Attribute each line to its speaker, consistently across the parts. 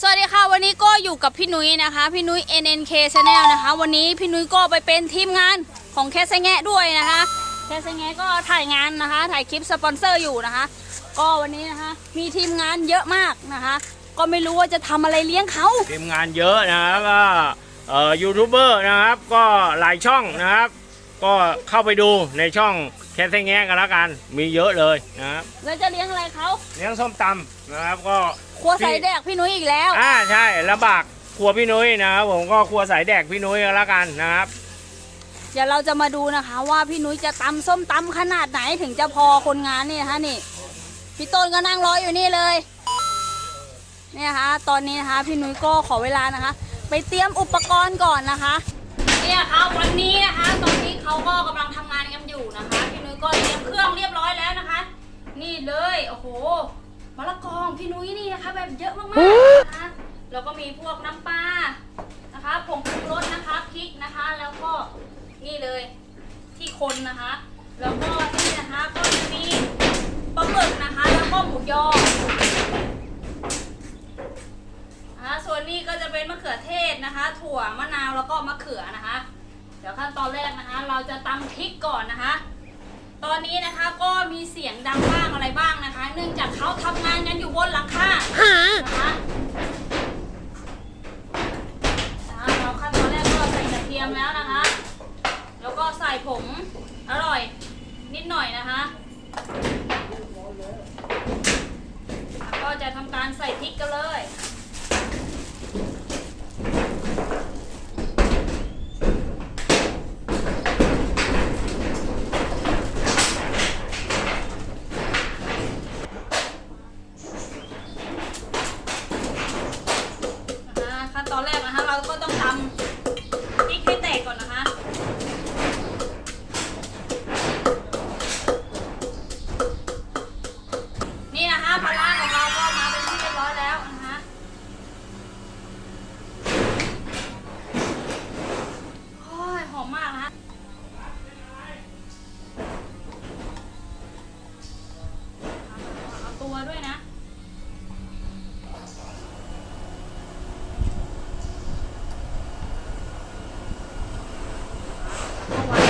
Speaker 1: สวัสดีค่ะ วันนี้ก็อยู่กับพี่นุ้ยนะคะ พี่นุ้ย NNK Channel นะคะ วันนี้พี่นุ้ยก็ไปเป็นทีมงานของแคสแงะด้วยนะคะ แคสแงะก็ถ่ายงานนะคะ ถ่ายคลิปสปอนเซอร์อยู่นะคะ ก็วันนี้นะคะ มีทีมงานเยอะมากนะคะ ก็ไม่รู้ว่าจะทำอะไรเลี้ยงเขา
Speaker 2: ทีมงานเยอะนะครับก็เอ่อยูทูบเบอร์นะครับ ก็หลายช่องนะครับ ก็เข้าไปดูในช่องแคสแงะกันแล้วกัน มีเยอะเลยนะครับ
Speaker 1: แล้วจะเลี้ยงอะไรเขา
Speaker 2: เลี้ยงส้มตำนะครับก็
Speaker 1: ครัวใส่แดกพี่นุ้ยอีกแล้ว
Speaker 2: อ่าใช่ลำบากครัวพี่นุ้ยนะครับผมก็ครัวสายแดกพี่นุ้ยกันแล้วกันนะครับ
Speaker 1: เดี๋ยวเราจะมาดูนะคะ ว่าพี่นุ้ยจะตำส้มตำขนาดไหนถึงจะพอคนงานนี่นะคะนี่พี่ต้นก็นั่งรออยู่นี่เลยเนี่ยนะคะตอนนี้นะคะพี่นุ้ยก็ขอเวลานะคะ ไปเตรียมอุปกรณ์ก่อนนะคะ เนี่ยค่ะวันนี้นะคะตอนนี้ เขาก็กำลังทำงานกันอยู่นะคะ พี่นุ้ยก็เตรียมเครื่องเรียบร้อยแล้วนะคะ นี่เลยโอ้โหมะละกอของพี่นุ้ยนี่นะคะ แบบเยอะมากๆนะคะแล้วก็มีพวกน้ำปลานะคะผงปรุงรสนะคะพริกนะคะ แล้วก็นี่เลยที่คนนะคะ แล้วก็นี่นะคะก็จะมีปลาหมึกนะคะ แล้วก็หมูยออ่าส่วนนี้ก็จะเป็นมะเขือเทศนะคะ ถั่วมะนาวแล้วก็มะเขือนะคะ เดี๋ยวขั้นตอนแรกนะคะ เราจะตำพริกก่อนนะคะ ตอนนี้นะคะก็มีเสียงดังบ้างอะไรบ้างนะคะ เนื่องจากเขาทำงานกันอยู่บนหลังคานะคะเราขั้นตอนแรกก็ใส่กระเทียมแล้วนะคะ แล้วก็ใส่ผงอร่อย นิดหน่อยนะคะแล้วก็จะทำการใส่พริกกันเลย Oh, wow.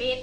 Speaker 1: ปิด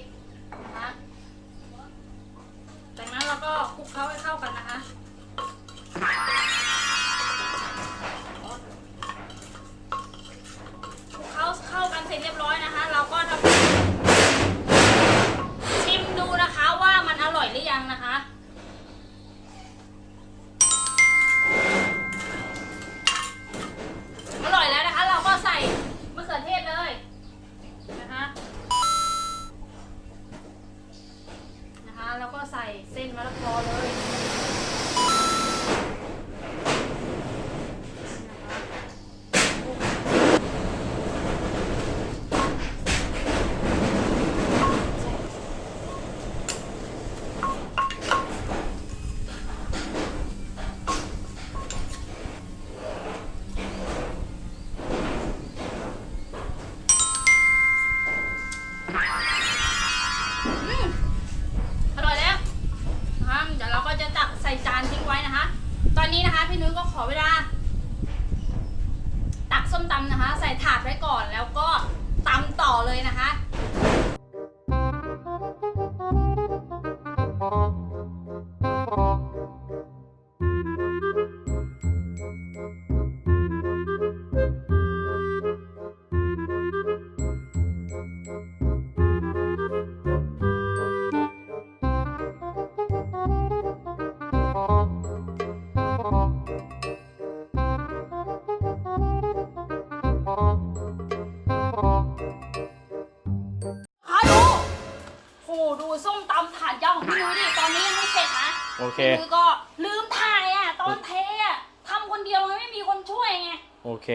Speaker 2: โอเค
Speaker 1: พี่นุ้ยก็ลืมถ่ายอะ ตอนเทอะทำคนเดียวมันไม่มีคนช่วยไง
Speaker 2: โอเค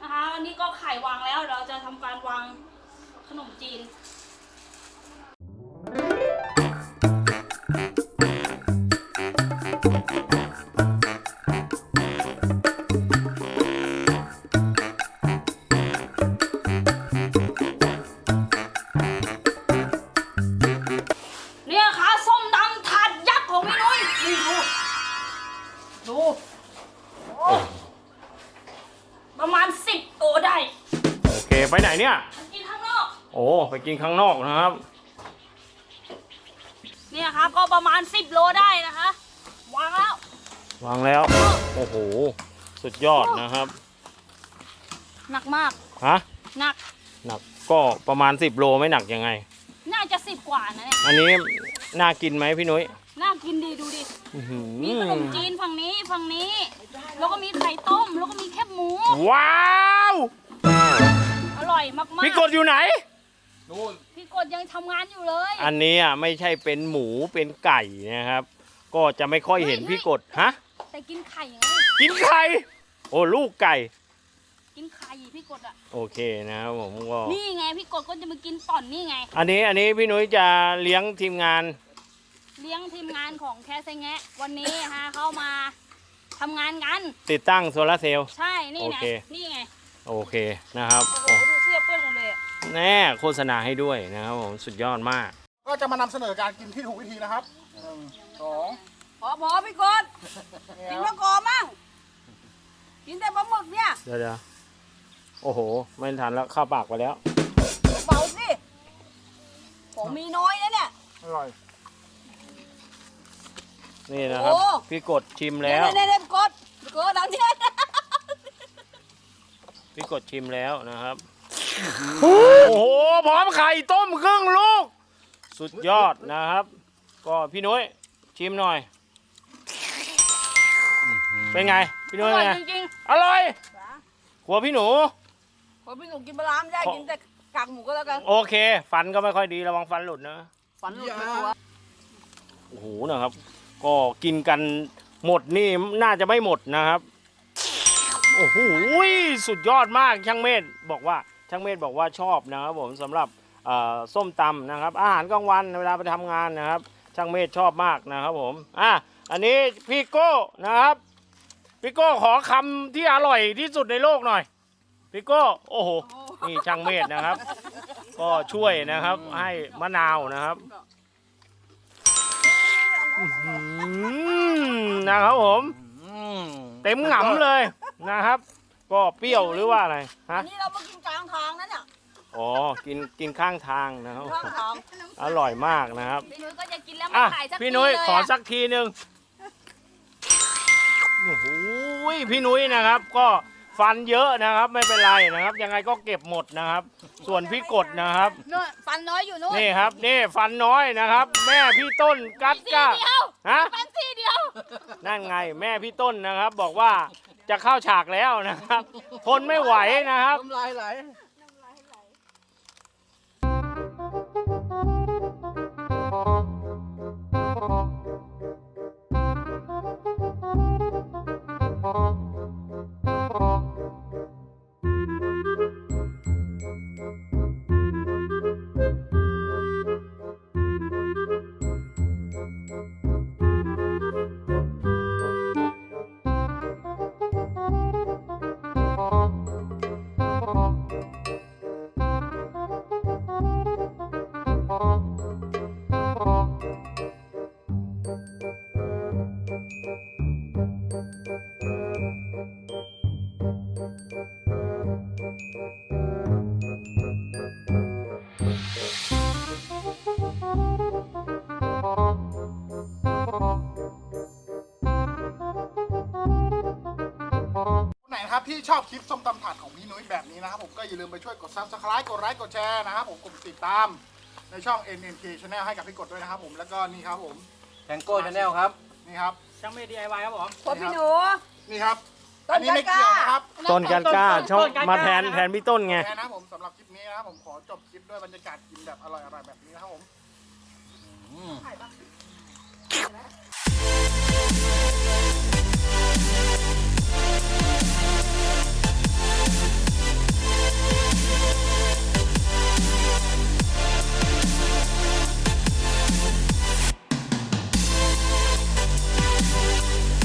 Speaker 1: นะคะอันนี้ก็ไข่วางแล้วเราจะทำการวางขนมจีน ไป
Speaker 2: ไหนเนี่ย
Speaker 1: กินข้างนอก
Speaker 2: โอ้ไปกินข้างนอกนะครับ
Speaker 1: เนี่ยครับก็ประมาณ 10 โลได้นะคะ วางแล้ว
Speaker 2: วางแล้ว โอ้โห สุดยอดนะครับ
Speaker 1: หนักมาก
Speaker 2: ฮะ
Speaker 1: หนัก
Speaker 2: หนักก็ประมาณ 10 โลไม่หนักยังไง
Speaker 1: น่าจะสิบกว่านะเนี่ย
Speaker 2: อันนี้น่ากินไหมพี่นุ้ย
Speaker 1: น่ากินดีดูดิ
Speaker 2: อื้อหือ
Speaker 1: มีขนมจีนฝั่งนี้ฝั่งนี้ แล้วก็มีไข่ต้ม แล้วก็มีแคบหมู
Speaker 2: ว้าว
Speaker 1: อร่อย มากๆ
Speaker 2: พี่กดอยู่ไหน
Speaker 1: พี่กดยังทำงานอยู่เลย
Speaker 2: อันนี้อะไม่ใช่เป็นหมูเป็นไก่นะครับ ก็จะไม่ค่อยเห็นพี่กดฮะ
Speaker 1: แต่กินไข่ไง
Speaker 2: กินไข่โอ้ลูกไก่
Speaker 1: กินไข่พี่กดอะ
Speaker 2: โอเคนะครับผมก็
Speaker 1: นี่ไงพี่กดก็จะมากินต่อนนี่ไง
Speaker 2: อันนี้อันนี้พี่นุ้ยจะเลี้ยงทีมงาน
Speaker 1: เลี้ยงทีมงานของแคสแงะวันนี้ฮะเข้ามาทำงานกัน
Speaker 2: ติดตั้งโซลาร์เซลล์
Speaker 1: ใช่นี่ไง
Speaker 2: โอเค
Speaker 1: นี่ไง
Speaker 2: โอเคนะครับ
Speaker 1: โอ้โห
Speaker 2: โอ้
Speaker 1: ดู
Speaker 2: แน่โฆษณาให้ด้วยนะครับผมสุดยอดมาก
Speaker 3: ก็จะมานำเสนอการกินที่ถูกวิธีนะครับหนึ่งสอง
Speaker 4: พอพอพี่กดกินมะกอมั่งกินแต่ปลาหมึกเนี่ย
Speaker 2: เดี๋ยวเดี๋ยวโอ้โห ไม่ทันแล้วเข้าปากไปแล้ว
Speaker 4: เบาๆสิผมมีน้อยนะเนี่ย
Speaker 3: อร่อย
Speaker 2: นี่นะครับ
Speaker 4: โอ้
Speaker 2: พี่กดชิมแล้ว
Speaker 4: เน่ยๆๆพี่กดพี่กดดังเนี่ย
Speaker 2: พี่กดชิมแล้วนะครับ โอ้โหพร้อมไข่ต้มครึ่งลูก สุดยอดนะครับ ก็พี่นุ้ยชิมหน่อย เป็นไง พี่
Speaker 1: อ
Speaker 2: นุ้ย
Speaker 1: ร่
Speaker 2: เป็
Speaker 1: อย
Speaker 2: นไง
Speaker 1: จริง
Speaker 2: อร่อยหัวพี่หนู
Speaker 4: พอพี่หนุ่มกินปลาร้าไม่ได้กินแต่กากหมูก็แล้วกัน
Speaker 2: โอเค ฟันก็ไม่ค่อยดีระวังฟันหลุดนะ
Speaker 4: ฝันหลุดไปตัว
Speaker 2: โอ้โหนะครับ ก็กินกันหมดนี่น่าจะไม่หมดนะครับ โอ้โหสุดยอดมากช่างเมธบอกว่า ช่างเมธบอกว่าชอบนะครับผมสำหรับส้มตำนะครับ อาหารกลางวันเวลาไปทำงานนะครับ ช่างเมธชอบมากนะครับผมอะอันนี้พี่โก้นะครับพี่โก้ขอคำที่อร่อยที่สุดในโลกหน่อยพี่โก้โอ้โหนี่ช่างเมธนะครับ ก็ช่วยนะครับให้มะนาวนะครับอืมนะครับผม เต็มหงำเลยนะครับ ก็เปรี้ยวหรือว่าอะไรฮะ
Speaker 4: อันนี้เรามากินกลางทางนะเนี่ย
Speaker 2: อ๋อกินกินข้างทางนะครับ
Speaker 4: ข้างทาง
Speaker 2: อร่อยมากนะครับ
Speaker 1: ๆพี่นุ้ยก็จะกินแล้วไม่
Speaker 2: อะ
Speaker 1: ถ่ายสัก
Speaker 2: พี่นุ้ย
Speaker 1: ทีเล
Speaker 2: ขอ
Speaker 1: อะ
Speaker 2: สักทีหนึ่งโอ้โหพี่นุ้ยนะครับ ก็ฟันเยอะนะครับไม่เป็นไรนะครับ ยังไงก็เก็บหมดนะครับ ส่วนพี่กดนะครับ
Speaker 4: นู่นฟันน้อยอยู่นู่น
Speaker 2: นี่ครับนี่ฟันน้อยนะครับ แม่พี่ต้นกัด
Speaker 1: ซี่
Speaker 2: ก้า
Speaker 1: เดียว
Speaker 2: ฮะ
Speaker 1: ฟันซี่เดียว
Speaker 2: นั่นไงแม่พี่ต้นนะครับ บอกว่า จะเข้าฉากแล้วนะครับ ทนไม่ไหวนะครับ
Speaker 3: น้ำลายไหล ที่ชอบคลิปส้มตำถาดของพี่นุ้ยแบบนี้นะครับผมก็อย่าลืมไปช่วยกด subscribe กดไลค์กดแชร์นะครับผมกดติดตามในช่อง NNK Channel ให้กับพี่กดด้วยนะครับผมแล้วก็นี่ครับผม
Speaker 5: แทงโก้ชาแนลครับ
Speaker 3: นี่ครับ
Speaker 2: ช่างเมดีไอวายครับผม
Speaker 4: พอพี่หนู
Speaker 3: นี่ครับ
Speaker 4: ต้
Speaker 3: อั
Speaker 4: น
Speaker 3: นนี้ไม่
Speaker 4: กล้า
Speaker 3: เกี่ยวนะครับ
Speaker 2: ต้นกันกล้าชอบต้นกันกล้ามาแทนแทนพี่ต้นไง
Speaker 3: แค่นะครับผมสำหรับคลิปนี้นะครับผมขอจบคลิปด้วยบรรยากาศกินแบบอร่อยๆแบบนี้นะครับผม